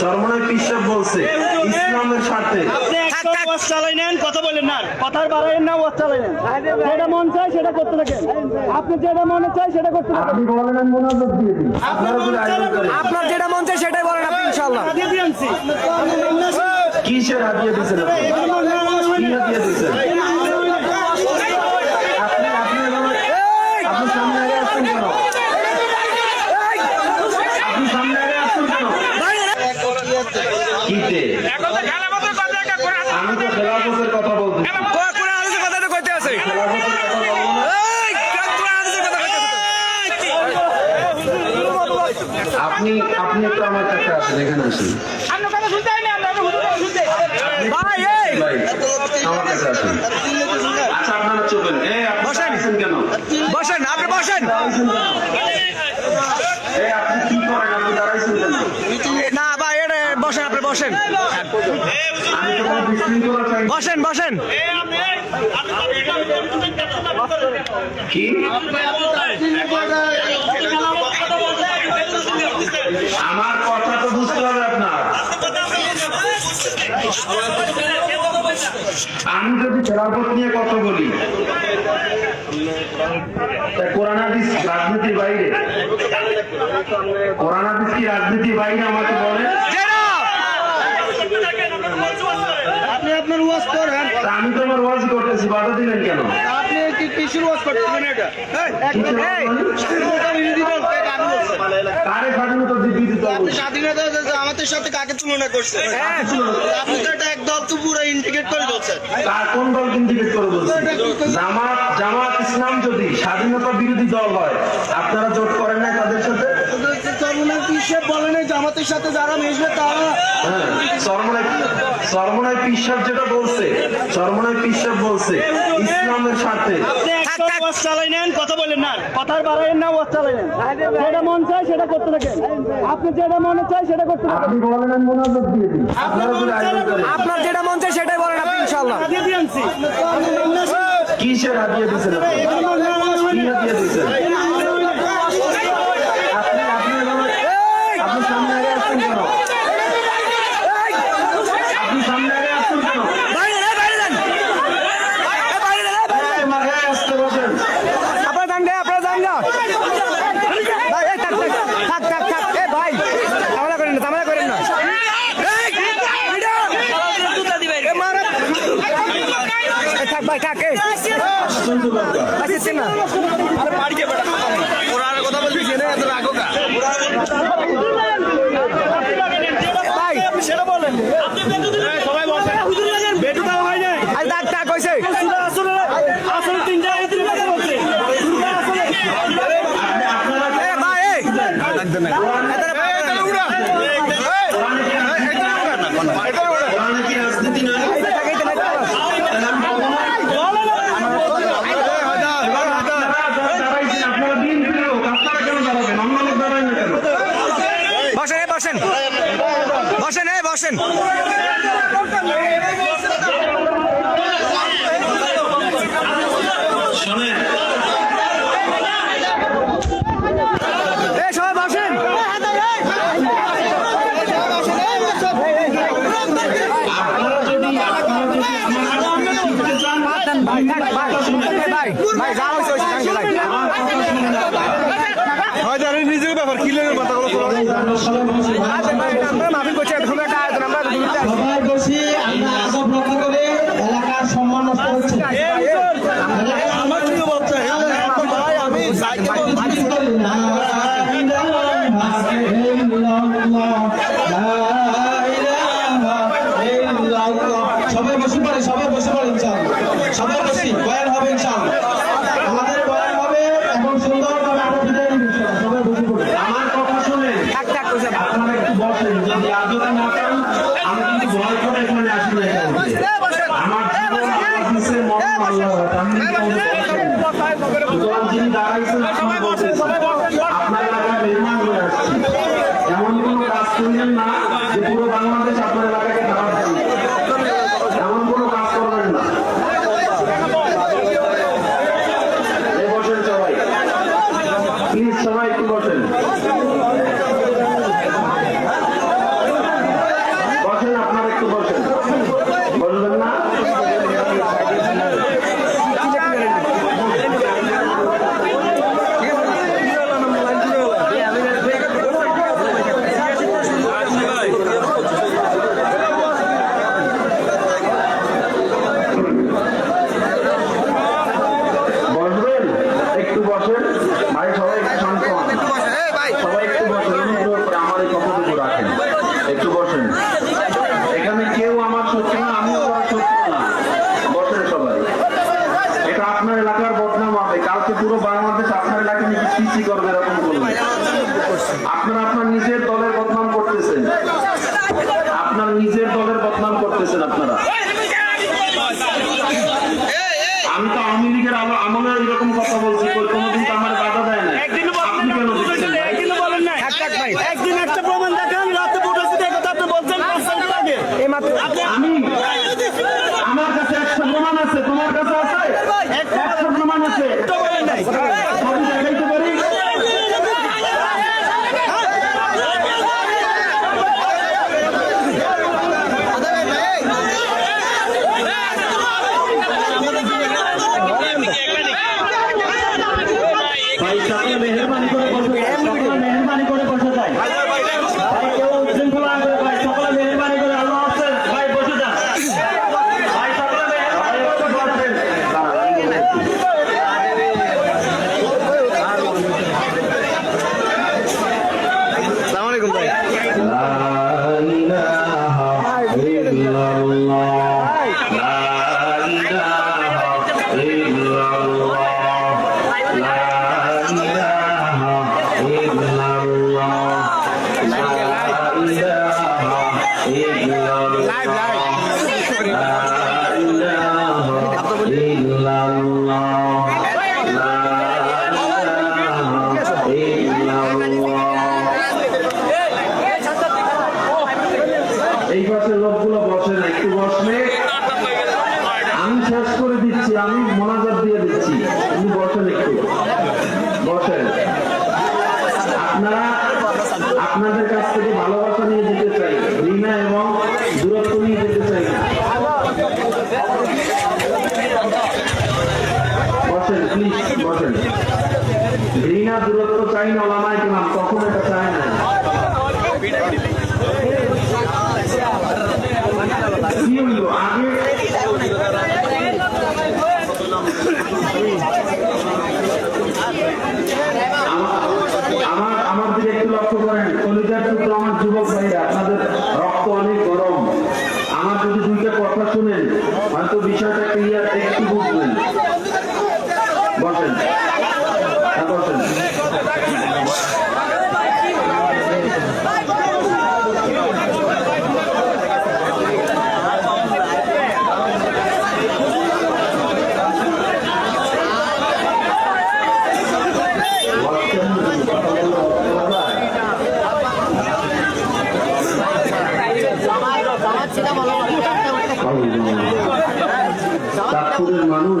চরমনায় পিসাব বলছে ইসলামের নেন কথা বলেন না কথার বাড়াইন না ওয়াজ চালাই নেন যেটা মন চায় সেটা করতে থাকেন আপনি যেটা মনে চায় সেটা করতে থাকেন আপনি বলেন আমি মোনাজাত দিয়ে দিই আপনারা যেটা মন চায় সেটাই বলেন আপনি ইনশাল্লাহ দিয়ে দিয়ে আনছি কিসের হাতিয়ে দিয়েছেন আপনি কি হাতিয়ে দিয়েছেন আপনি আপনি আপনি সামনে আগে আসছেন কেন আপনি সামনে আগে আসছেন কেন কিতে আমি তো খেলাফতের কথা বলতেছি কোরআন হাদিসের কথা তো কইতে আছে খেলাফতের কথা বলব না এই কোরআন হাদিসের কথা কইতে আপনি আপনি একটু আমার কাছে আসেন এখানে আসেন। ভাই এই। ভাই আমার কাছে আসেন। আচ্ছা আপনারা চলবেন বসেন। কেন? বসেন আপনি বসেন দাঁড়াইছেন কেন এই আপনি কি করেন আপনি দাঁড়াইছেন কেন না ভাই এটা বসেন আপনি বসেন। বসেন। কি? আমার কথা তো বুঝতে হবে আপনার। আমি যদি খেলাফত নিয়ে কথা বলি তা কোরআন হাদিস রাজনীতির বাইরে। কোরআন হাদিস কি রাজনীতির বাইরে আমাকে বলে জেরা আপনি আপনার ওয়াজ করেন তা আমি তো আমার বাধা দিলেন কেন আপনি কি কিসের ওয়াজ করতেছেন এটা বলছেন? কারে স্বাধীনতা আপনি স্বাধীনতা আমাদের সাথে কাকে তুলনা করছেন আপনি তো এটা একদল তো পুরো ইন্ডিকেট করে বলছেন কার কোন দল ইন্ডিকেট করে বলছি জামাত জামাত ইসলাম যদি স্বাধীনতা বিরোধী দল হয় আপনারা জোট করেন না তাদের সাথে পিসে বলেন জামাতের সাথে যারা মিশবে তারা হ্যাঁ সরমনায় সরমনায় পিসাব যেটা বলছে সরমনায় পিসাব বলছে ইসলামের স্বার্থে আপনি একটা ওয়াজ চালাই নেন কথা বলেন না। কথার বাড়াইন না ওয়াজ চালাই নেন। যেটা মন চায় সেটা করতে থাকেন। আপনি যেটা মনে চায় সেটা করতে থাকেন। আপনি বলেন আমি মোনাজাত দিয়ে দিই। আপনারা যদি আয়োজন করেন। আপনার যেটা মন চায় সেটাই বলেন আপনি ইনশাল্লাহ দিয়ে দিয়ে আনছি কিসের দিয়েছেন আপনি কি হাতিয়ে দিয়েছেন আপনি আপনি এভাবে- আপনি সামনে আগে আসছেন কেন আপনি সামনে আগে আসছেন কেন বাইরে দেন, বাইরে দেন এ, বাইরে দেন, এ, বাইরে দেন। এই মাথায় আসতে বসেন আপনারা যান গে, আপনারা যান গা। ভাই, এই, থাক, থাক, থাক, থাক, থাক। এ, ভাই, ঝামেলা করেন না, ঝামেলা করেন না। এই, ভিডিও। এ, মারা। এ, থাক, ভাই, থাক, এই। আশ্চর্য ব্যাপার। আসিস না। ভাই, সেটা বলেন সবাই বসেন বেটু দেওয়া হয় নাই আজ থাক, থাক, হইছে। আসলে আসলে তিনটা আয়াতের কথা বলছে আসলে আপনি আপনারা এ, ভাই, এই। এদের ভাই, এদের উড়া। কোরআনে কি রাজনীতি না? কোরআনে কি রাজনীতি না? থাক, এই তো, এই তো। তাহলে আমি বলব না? এবার আপনারা যারা দাঁড়াইছেন, আপনারা বিএনপির লোক, আপনারা কেন দাঁড়াবেন? অন্য লোক দাঁড়ায় না বসেন বসেন বসেন এই বসেন শোনেন, এই সবাই বসেন আপনারা যদি আপনারা যদি আমার কাছ থেকে শিখতে চান, ভাই থাক, ভাই এই, ভাই ভাই যা হইছে হইছে থাঙ্গে ভাই আমার কথা শুনে না। আচ্ছা, ভাই, এটা আমরা মাহফিল করছি এরকম একটা আয়োজন আমরা দুইটা আছি। সবাই বসি আমরা আদব রক্ষা করে এলাকার সম্মান নষ্ট হচ্ছে আমার কি বলছে ভাই আমি সবাই বসে পড়ে সবাই বসে পড়ে ইনশাআল্লাহ সবাই বসি বয়ান হবে ইনশাআল্লাহ আমাদের বয়ান হবে এখন সুন্দরভাবে আমরা বিদায় নিব ইনশাআল্লাহ। সবাই বসে পড়ে আমার কথা শুনেন থাক থাক কইছে আপনারা একটু বসেন যদি আদরে না চান আমি কিন্তু ভয় করে এখানে আসি না এখানে। আমার জীবন আমার কিসের মরণ আল্লাহ আমি কিন্তু বসেন। সুতরাং যিনি দাঁড়াইছেন আপনি বসেন আপনার এলাকায় মেহমান হয়ে আসছি এমন কোনো কাজ করলেন না যে পুরো বাংলাদেশ আপনার এলাকাকে খারাপ জানবে এমন কোনো কাজ করবেন না এই বসেন সবাই প্লিজ সবাই একটু বসেন একটু বসেন এখানে কেউ আমার শত্রু না আমিও কারও শত্রু না বসেন সবাই এটা আপনার এলাকার বদনাম হবে। কালকে পুরো বাংলাদেশ আপনার এলাকা নিয়ে পিসি করবে এরকম করবে? আপনারা আপনার নিজের দলের বদনাম করতেছেন। আপনার নিজের দলের বদনাম করতেছেন আপনারা। আমি তো আওয়ামী লীগের আমলে এরকম কথা বলছি কোনোদিন তো আমার বাধা দেয় না আপনি কেন দিচ্ছেন। একদিন একটা প্রমাণ দেখান সবই দেখাইতে পারি ভাই সকলে মেহরবানি বসেন প্লিজ বসেন। ঘৃণা দূরত্ব চাই না ওলামায় কেনাম কখন এটা চায় না কি হইল আগে আমার- আমার আমার দিকে একটু লক্ষ্য করেন কলিজার টুকরো আমার যুবক ভাইরা আপনাদের রক্ত অনেক গরম আমার যদি দুইটা কথা শুনেন হয়তো বিষয়টা ক্লিয়ার একটু বুঝবেন বসেন হ্যাঁ, বসেন চাঁদপুরের মানুষ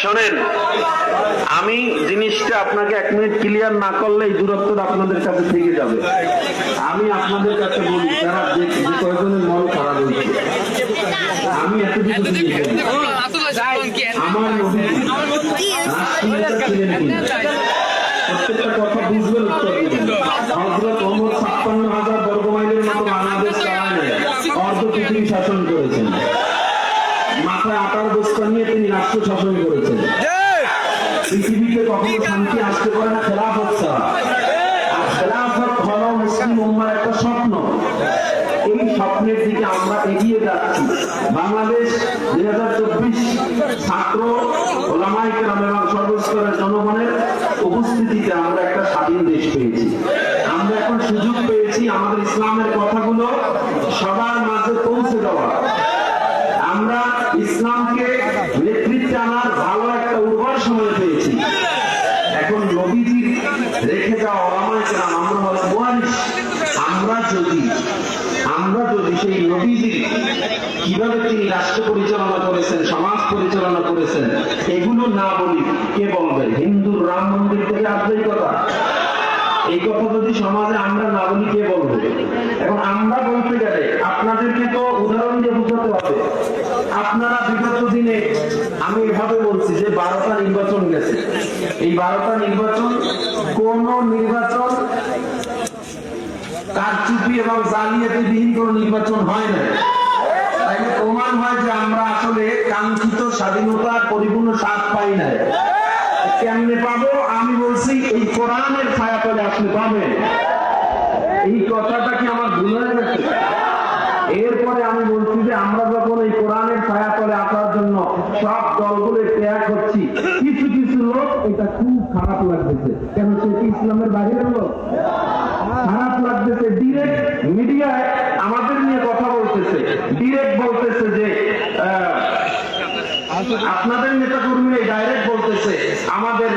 শোনেন আমি জিনিসটা আপনাকে এক মিনিট ক্লিয়ার না করলে এই দূরত্বটা আপনাদের কাছে থেকে যাবে। আমি আপনাদের কাছে বলি যারা যে কয়েকজনের মন খারাপ হয়েছে আমি বলি। আমার প্রত্যেকটা কথা বুঝবেন উত্তর হজরত ওমর ছাপ্পান্ন হাজার বর্গ মাইলের মতো বাংলাদেশ অর্ধ পৃথিবী শাসন করেছেন। মাথায় আটার বস্তা নিয়ে তিনি রাষ্ট্র শাসন করেছেন। পৃথিবীতে কখনো শান্তি আসতে পারে না খেলাফত ছাড়া। আর খেলাফত হলো মুসলিম উম্মার একটা স্বপ্ন। এই স্বপ্নের দিকে আমরা এগিয়ে যাচ্ছি। বাংলাদেশ দুই হাজার চব্বিশ ছাত্র এবং সর্বস্তরের জনগণের উপস্থিতিতে আমরা একটা স্বাধীন দেশ পেয়েছি। আমরা এখন সুযোগ পেয়েছি আমাদের ইসলামের কথাগুলো সবার মাঝে পৌঁছে দেওয়া ইসলামকে নেতৃত্বে আনার ভালো একটা উর্বর সময় পেয়েছি। এখন নবীজির রেখে যাওয়া আমরা আমরা যদি আমরা যদি সেই নবীজির কীভাবে তিনি রাষ্ট্র পরিচালনা করেছেন, সমাজ পরিচালনা করেছেন, এগুলো না বলি কে বলবে? হিন্দুর রাম মন্দির থেকে আসবে কথা। এই কথা যদি সমাজে আমরা না বলি, কে বলবে? এখন আমরা বলতে গেলে আপনাদেরকে তো উদাহরণ দিয়ে বোঝাতে হবে আপনারা বিগত দিনে আমি এভাবে বলছি যে বারোটা নির্বাচন গেছে। এই বারোটা নির্বাচন, কোন নির্বাচন কারচুপি এবং জালিয়াতি বিহীন কোন নির্বাচন হয় না প্রমাণ হয় যে আমরা আসলে কাঙ্ক্ষিত স্বাধীনতার পরিপূর্ণ স্বাদ পাই না কেমনে পাবো, আমি বলছি এই কোরআনের ছায়া তলে আপনি পাবেন। এই কথাটা কি আমার ভুল হয়ে গেছে? এরপরে আমি বলছি যে আমরা যখন এই কোরআনের ছায়া তলে আসার জন্য সব দলগুলো ত্যাগ হচ্ছি খারাপ লাগতেছে। কেন সে কি ইসলামের বাহিরের লোক? খারাপ লাগতেছে। ডিরেক্ট মিডিয়ায় আমাদের নিয়ে কথা বলতেছে। ডিরেক্ট বলতেছে যে আপনাদের নেতা কর্মী ডাইরেক্ট বলতেছে, আমাদের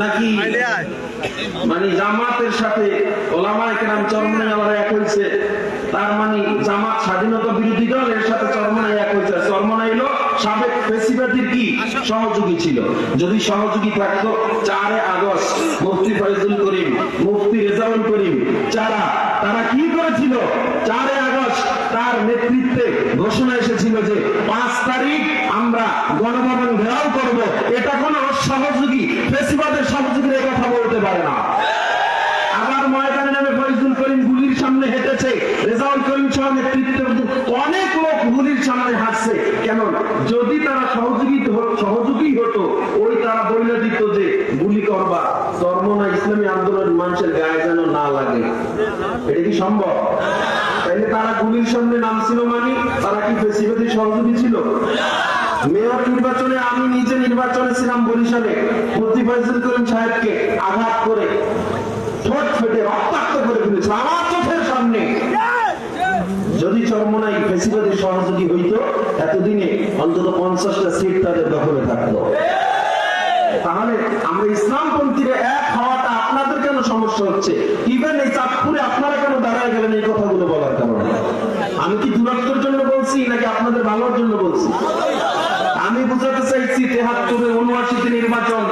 নাকি মানে জামাতের সাথে ওলামা একরাম আমার এক হয়েছে তার মানে জামাত স্বাধীনতা বিরোধী দল এর সাথে চরমনে এক হয়েছে চরমনে এলো সাবেক ফেসিবাদীর কি? সহযোগী ছিল। যদি সহযোগী থাকতো চারে আগস্ট মুফতি ফয়জুল করিম মুফতি রেজাউল করিম যারা তারা কি করেছিল? চারে আগস্ট তার নেতৃত্বে ঘোষণা এসেছিল যে পাঁচ তারিখ আমরা গণভবন ঘেরাও করব। এটা কোন সহযোগী ফেসিবাদের সহযোগীর কথা বলতে পারে না। আবার ময়দানে নামে ফরিদুল করিম গুলির সামনে হেঁটেছে। রেজাউল করিম সহ নেতৃত্বে অনেক গুলির সামনে হাঁটছে। কেন যদি তারা সহযোগী সহযোগী হতো, ওই তারা বলে দিত যে, গুলি করবা। ধর্ম না ইসলামী আন্দোলন মানুষের গায়ে যেন না লাগে। এটা কি সম্ভব? তাইলে তারা গুলির সামনে নামছিল মানে? তারা কি সহযোগী ছিল? মেয়র নির্বাচনে আমি নিজে নির্বাচনে ছিলাম বরিশালে। মুফতি ফয়জুল করিম সাহেবকে আঘাত করে ঠোঁট ফেটে রক্তাক্ত করে ফেলেছিল। আমার চোখের সামনে। চরমনাই ফেসিবাদী সহযোগী হইত, এতদিনে অন্তত পঞ্চাশটা সিট তাদের দখলে থাকতো তাহলে আমরা ইসলামপন্থীরা এক হওয়াটা আপনাদের কেন সমস্যা হচ্ছে? ইভেন এই চাঁদপুরে আপনারা কেন দাঁড়ায় গেলেন এই কথাগুলো বলার কারণে? আমি কি দূরত্বের জন্য বলছি নাকি আপনাদের ভালোর জন্য বলছি? আমি বুঝাতে চাইছি তেহাত্তরে উনআশিতে নির্বাচন